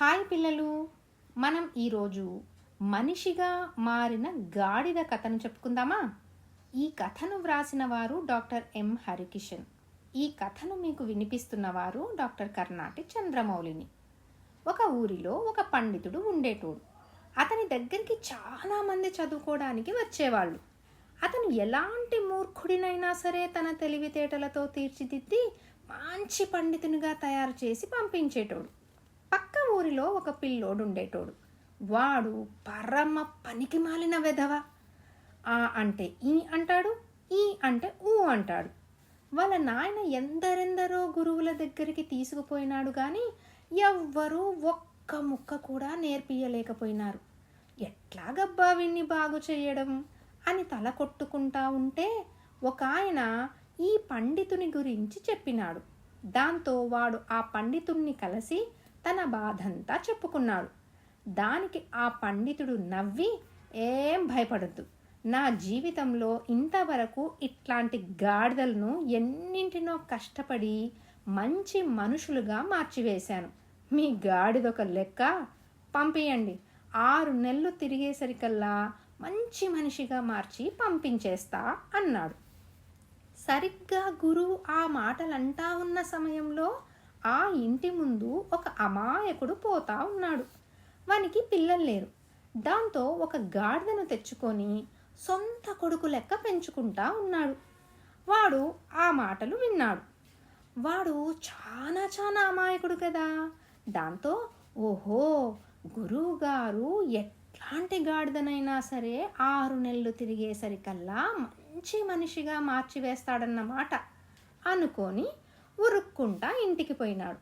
Hi పిల్లలు. మనం ఈరోజు మనిషిగా మారిన గాడిద కథను చెప్పుకుందామా? ఈ కథను వ్రాసిన వారు డాక్టర్ ఎం హరికిషన్. ఈ కథను మీకు వినిపిస్తున్నవారు డాక్టర్ కర్ణాటి చంద్రమౌళిని. ఒక ఊరిలో ఒక పండితుడు ఉండేటోడు. అతని దగ్గరికి చాలామంది చదువుకోవడానికి వచ్చేవాళ్ళు. అతను ఎలాంటి మూర్ఖుడినైనా సరే తన తెలివితేటలతో తీర్చిదిద్ది మంచి పండితునిగా తయారు చేసి పంపించేటోడు. పక్క ఊరిలో ఒక పిల్లోడు ఉండేటోడు వాడు పరమ పనికి మాలిన వెధవ. ఆ అంటే ఈ అంటాడు ఈ అంటే ఊ అంటాడు. వాళ్ళ నాయన ఎందరెందరో గురువుల దగ్గరికి తీసుకుపోయినాడు కానీ ఎవ్వరూ ఒక్క ముక్క కూడా నేర్పియలేకపోయినారు ఎట్లాగబ్బా విన్ని బాగు చేయడం అని తల కొట్టుకుంటా ఉంటే ఒక ఆయన ఈ పండితుని గురించి చెప్పినాడు. దాంతో వాడు ఆ పండితుణ్ణి కలిసి తన బాధంతా చెప్పుకున్నాడు. దానికి ఆ పండితుడు నవ్వి ఏం భయపడద్దు. నా జీవితంలో ఇంతవరకు ఇట్లాంటి గాడిదలను ఎన్నింటినో కష్టపడి మంచి మనుషులుగా మార్చివేశాను. మీ గాడిదొక లెక్క? పంపియండి. ఆరు నెలలు తిరిగేసరికల్లా మంచి మనిషిగా మార్చి పంపించేస్తా అన్నాడు. సరిగ్గా గురువు ఆ మాటలంటా ఉన్న సమయంలో ఆ ఇంటి ముందు ఒక అమాయకుడు పోతా ఉన్నాడు. వానికి పిల్లలు లేరు. దాంతో ఒక గాడిదను తెచ్చుకొని సొంత కొడుకు లెక్క పెంచుకుంటా ఉన్నాడు. వాడు ఆ మాటలు విన్నాడు. వాడు చాలా చాలా అమాయకుడు కదా. దాంతో ఓహో గురువు గారు ఎట్లాంటి గాడిదనైనా సరే ఆరు నెలలు తిరిగేసరికల్లా మంచి మనిషిగా మార్చివేస్తాడన్నమాట అనుకొని ఉరుక్కుంటా ఇంటికి పోయినాడు.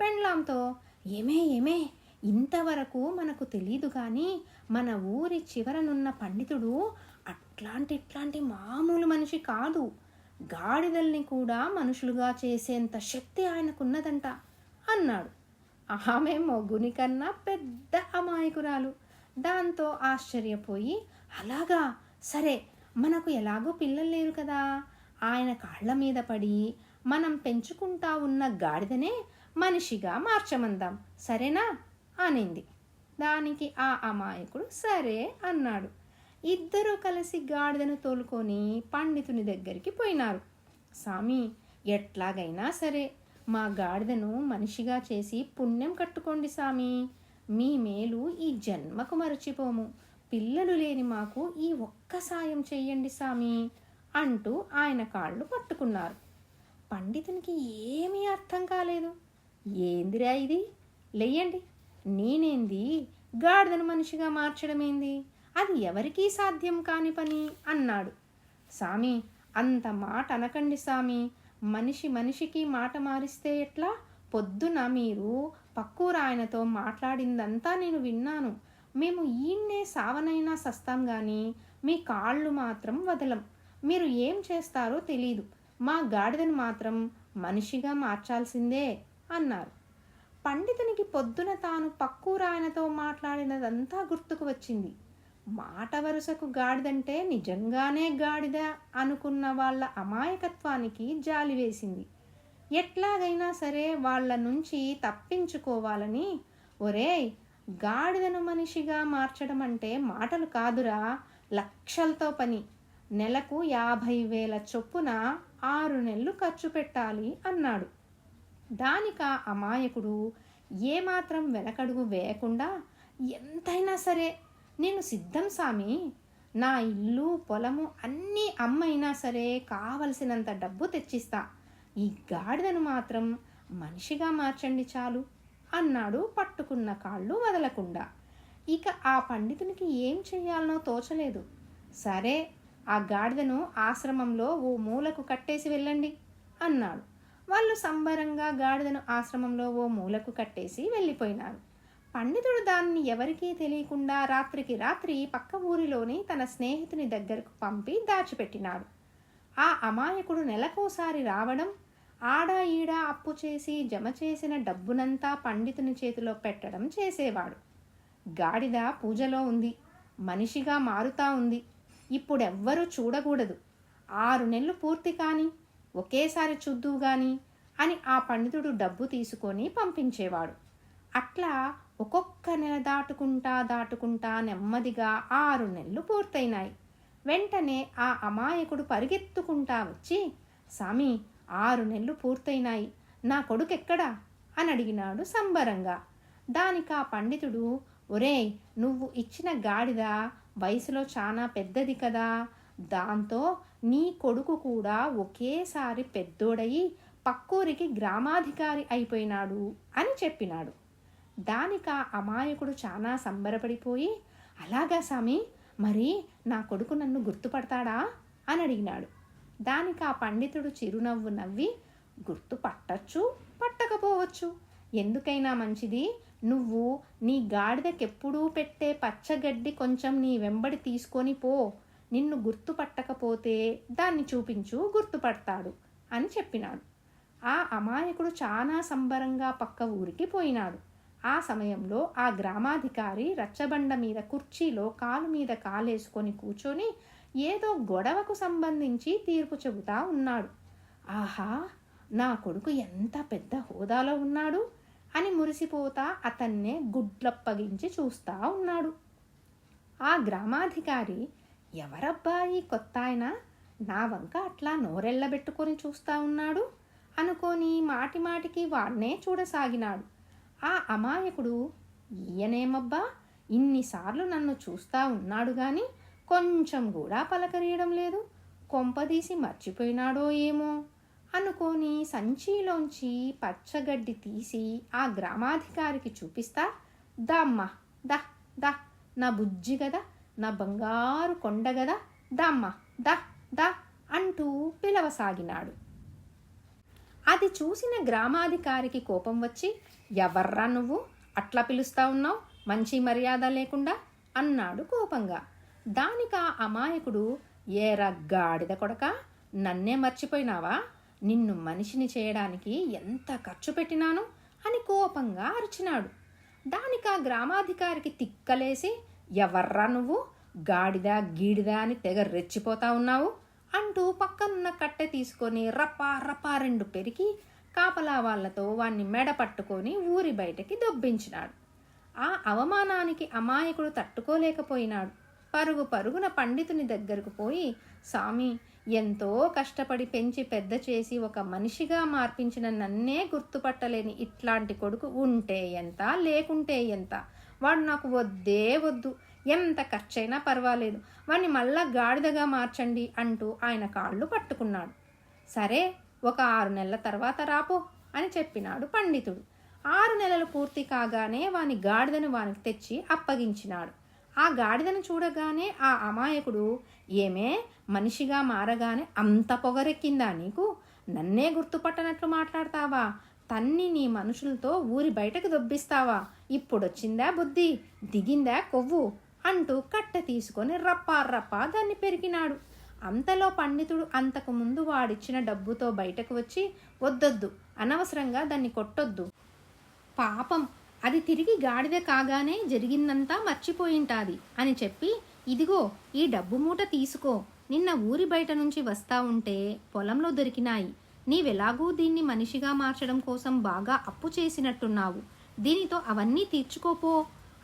పెండ్లాంతో ఏమే ఏమే ఇంతవరకు మనకు తెలీదు కానీ మన ఊరి చివరనున్న పండితుడు అట్లాంటి ఇట్లాంటి మామూలు మనిషి కాదు. గాడిదల్ని కూడా మనుషులుగా చేసేంత శక్తి ఆయనకున్నదంట అన్నాడు. ఆమె మొగ్గుని కన్నా పెద్ద అమాయకురాలు. దాంతో ఆశ్చర్యపోయి అలాగా? సరే మనకు ఎలాగో పిల్లలు లేరు కదా. ఆయన కాళ్ళ మీద పడి మనం పెంచుకుంటా ఉన్న గాడిదనే మనిషిగా మార్చమందాం. సరేనా? అనింది. దానికి ఆ అమాయకుడు సరే అన్నాడు. ఇద్దరూ కలిసి గాడిదను తోలుకొని పండితుని దగ్గరికి పోయినారు. స్వామి ఎట్లాగైనా సరే మా గాడిదను మనిషిగా చేసి పుణ్యం కట్టుకోండి స్వామి మీ మేలు ఈ జన్మకు మరచిపోము. పిల్లలు లేని మాకు ఈ ఒక్క సాయం చెయ్యండి సామి అంటూ ఆయన కాళ్ళు పట్టుకున్నారు. పండితునికి ఏమీ అర్థం కాలేదు. ఏందిరా ఇది? లేయండి నేనేంది? గాడిదను మనిషిగా మార్చడమేంది అది ఎవరికీ సాధ్యం కాని పని అన్నాడు. సామి అంత మాట అనకండి సామి. మనిషి మనిషికి మాట మారిస్తే ఎట్లా? పొద్దున మీరు పక్కూరు ఆయనతో మాట్లాడిందంతా నేను విన్నాను. మేము ఈయన్నే సావనైనా సస్తాం కానీ మీ కాళ్ళు మాత్రం వదలం. మీరు ఏం చేస్తారో తెలీదు. మా గాడిదను మాత్రం మనిషిగా మార్చాల్సిందే అన్నారు. పండితునికి పొద్దున తాను పక్కూరాయనతో మాట్లాడినదంతా గుర్తుకు వచ్చింది. మాట వరుసకు గాడిదంటే నిజంగానే గాడిద అనుకున్న వాళ్ళ అమాయకత్వానికి జాలి వేసింది. ఎట్లాగైనా సరే వాళ్ళ నుంచి తప్పించుకోవాలని ఒరేయ్ గాడిదను మనిషిగా మార్చడం అంటే మాటలు కాదురా లక్షలతో పని. నెలకు యాభై వేల చొప్పున ఆరు నెలలు ఖర్చు పెట్టాలి అన్నాడు. దానిక అమాయకుడు ఏమాత్రం వెనకడుగు వేయకుండా ఎంతైనా సరే నేను సిద్ధం సామి. నా ఇల్లు పొలము అన్నీ అమ్మైనా సరే కావలసినంత డబ్బు తెచ్చిస్తా. ఈ గాడిదను మాత్రం మనిషిగా మార్చండి చాలు అన్నాడు పట్టుకున్న కాళ్ళు వదలకుండా. ఇక ఆ పండితునికి ఏం చెయ్యాలనో తోచలేదు. సరే ఆ గాడిదను ఆశ్రమంలో ఓ మూలకు కట్టేసి వెళ్ళండి అన్నాడు. వాళ్ళు సంబరంగా గాడిదను ఆశ్రమంలో ఓ మూలకు కట్టేసి వెళ్ళిపోయినారు. పండితుడు దాన్ని ఎవరికీ తెలియకుండా రాత్రికి రాత్రి పక్క ఊరిలోని తన స్నేహితుని దగ్గరకు పంపి దాచిపెట్టినాడు. ఆ అమాయకుడు నెలకోసారి రావడం ఆడా ఈడా అప్పు చేసి జమ చేసిన డబ్బునంతా పండితుని చేతిలో పెట్టడం చేసేవాడు. గాడిద పూజలో ఉంది మనిషిగా మారుతా ఉంది. ఇప్పుడెవ్వరూ చూడకూడదు. ఆరు నెలలు పూర్తి కాని ఒకేసారి చూద్దువు గాని అని ఆ పండితుడు డబ్బు తీసుకొని పంపించేవాడు. అట్లా ఒక్కొక్క నెల దాటుకుంటా దాటుకుంటా నెమ్మదిగా ఆరు నెలలు పూర్తయినాయి. వెంటనే ఆ అమాయకుడు పరిగెత్తుకుంటా వచ్చి సామి ఆరు నెలలు పూర్తయినాయి. నా కొడుకెక్కడా? అని అడిగినాడు సంబరంగా. దానికి ఆ పండితుడు ఒరేయ్ నువ్వు ఇచ్చిన గాడిద వయసులో చాలా పెద్దది కదా. దాంతో నీ కొడుకు కూడా ఒకేసారి పెద్దోడయి పక్కూరికి గ్రామాధికారి అయిపోయినాడు అని చెప్పినాడు. దానికి ఆ అమాయకుడు చాలా సంబరపడిపోయి అలాగా సామి మరి నా కొడుకు నన్ను గుర్తుపడతాడా? అని అడిగినాడు. దానికి ఆ పండితుడు చిరునవ్వు నవ్వి గుర్తుపట్టచ్చు పట్టకపోవచ్చు. ఎందుకైనా మంచిది. నువ్వు నీ గాడిదకెప్పుడూ పెట్టే పచ్చగడ్డి కొంచెం నీ వెంబడి తీసుకొని పో. నిన్ను గుర్తుపట్టకపోతే దాన్ని చూపించు గుర్తుపడతాడు అని చెప్పినాడు. ఆ అమాయకుడు చాలా సంబరంగా పక్క ఊరికి పోయినాడు. ఆ సమయంలో ఆ గ్రామాధికారి రచ్చబండ మీద కుర్చీలో కాలు మీద కాలేసుకొని కూర్చొని ఏదో గొడవకు సంబంధించి తీర్పు చెబుతా ఉన్నాడు. ఆహా నా కొడుకు ఎంత పెద్ద హోదాలో ఉన్నాడు. అని మురిసిపోతా అతన్నే గుడ్లప్పగించి చూస్తా ఉన్నాడు. ఆ గ్రామాధికారి ఎవరబ్బా ఈ కొత్త ఆయన నా వంక అట్లా నోరెళ్ళబెట్టుకొని చూస్తా ఉన్నాడు అనుకొని మాటి మాటికి వాడినే చూడసాగినాడు. ఆ అమాయకుడు ఈయనేమబ్బా? ఇన్నిసార్లు నన్ను చూస్తా ఉన్నాడు గాని కొంచెం కూడా పలకరీయడం లేదు. కొంపదీసి మర్చిపోయినాడో ఏమో? అనుకొని సంచిలోంచి పచ్చగడ్డి తీసి ఆ గ్రామాధికారికి చూపిస్తా. దామ్మా దా దా. నా బుజ్జి గదా నా బంగారు కొండ గదా. దామ్మా దా దా అంటూ పిలవసాగినాడు. అది చూసిన గ్రామాధికారికి కోపం వచ్చి ఎవర్రా నువ్వు? అట్లా పిలుస్తా ఉన్నావు? మంచి మర్యాద లేకుండా? అన్నాడు కోపంగా. దానికా అమాయకుడు ఏరా గాడిద కొడక నన్నే మర్చిపోయినావా? నిన్ను మనిషిని చేయడానికి ఎంత ఖర్చు పెట్టినాను? అని కోపంగా అరిచినాడు. దానికా గ్రామాధికారికి తిక్కలేసి ఎవర్రా నువ్వు? గాడిదా గీడిదా అని తెగ రెచ్చిపోతా ఉన్నావు? అంటూ పక్కనున్న కట్టె తీసుకొని రపా రపా రెండు పెరిగి కాపలా వాళ్ళతో వాణ్ణి మెడ పట్టుకొని ఊరి బయటకి దొబ్బించినాడు. ఆ అవమానానికి అమాయకుడు తట్టుకోలేకపోయినాడు. పరుగు పరుగున పండితుని దగ్గరకు పోయి స్వామి ఎంతో కష్టపడి పెంచి పెద్ద చేసి ఒక మనిషిగా మార్పించిన నన్నే గుర్తుపట్టలేని ఇట్లాంటి కొడుకు ఉంటే ఎంత లేకుంటే ఎంత? వాడు నాకు వద్దే వద్దు. ఎంత ఖర్చైనా పర్వాలేదు. వాణ్ణి మళ్ళా గాడిదగా మార్చండి అంటూ ఆయన కాళ్ళు పట్టుకున్నాడు. సరే ఒక ఆరు నెలల తర్వాత రాపో అని చెప్పినాడు పండితుడు. ఆరు నెలలు పూర్తి కాగానే వాని గాడిదను వానికి తెచ్చి అప్పగించినాడు. ఆ గాడిదను చూడగానే ఆ అమాయకుడు ఏమే మనిషిగా మారగానే అంత పొగరెక్కిందా నీకు? నన్నే గుర్తుపట్టనట్లు మాట్లాడతావా? తన్ని నీ మనుషులతో ఊరి బయటకు దొబ్బిస్తావా? ఇప్పుడొచ్చిందా బుద్ధి? దిగిందా కొవ్వు? అంటూ కట్ట తీసుకొని రప్పా రప్పా దాన్ని పెరిగినాడు. అంతలో పండితుడు అంతకు ముందు వాడిచ్చిన డబ్బుతో బయటకు వచ్చి వద్దొద్దు అనవసరంగా దాన్ని కొట్టొద్దు. పాపం అది తిరిగి గాడిద కాగానే జరిగిందంతా మర్చిపోయింటాది అని చెప్పి ఇదిగో ఈ డబ్బు మూట తీసుకో. నిన్న ఊరి బయట నుంచి వస్తా ఉంటే పొలంలో దొరికినాయి. నీవెలాగూ దీన్ని మనిషిగా మార్చడం కోసం బాగా అప్పు చేసినట్టున్నావు. దీనితో అవన్నీ తీర్చుకోపో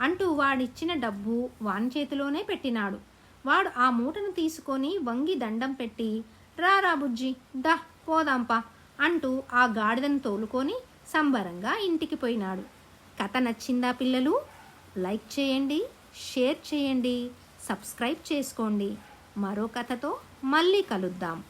అంటూ వాడిచ్చిన డబ్బు వాని చేతిలోనే పెట్టినాడు. వాడు ఆ మూటను తీసుకొని వంగి దండం పెట్టి రారా బుజ్జి దా పోదాంపా అంటూ ఆ గాడిదను తోలుకొని సంబరంగా ఇంటికి పోయినాడు. కథ నచ్చిందా పిల్లలు? లైక్ చేయండి షేర్ చేయండి సబ్స్క్రైబ్ చేసుకోండి. మరో కథతో మళ్ళీ కలుద్దాం.